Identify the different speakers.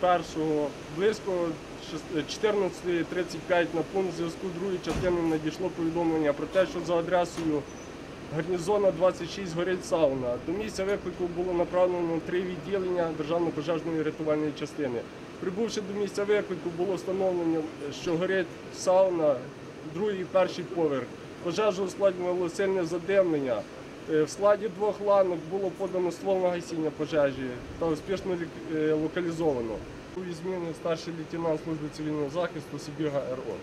Speaker 1: Першого близько 14.35 на пункт зв'язку другої частини надійшло повідомлення про те, що за адресою гарнізона 26 горить сауна. До місця виклику було направлено три відділення Державної пожежної рятувальної частини. Прибувши до місця виклику, було встановлено, що горить сауна, другий і перший поверх. Пожежу ускладнювало сильне задимлення. Е, В складі двох ланок було подано ствол на гасіння пожежі та успішно е, локалізовано. У зміни старший лейтенант служби цивільного захисту Сибіга РО.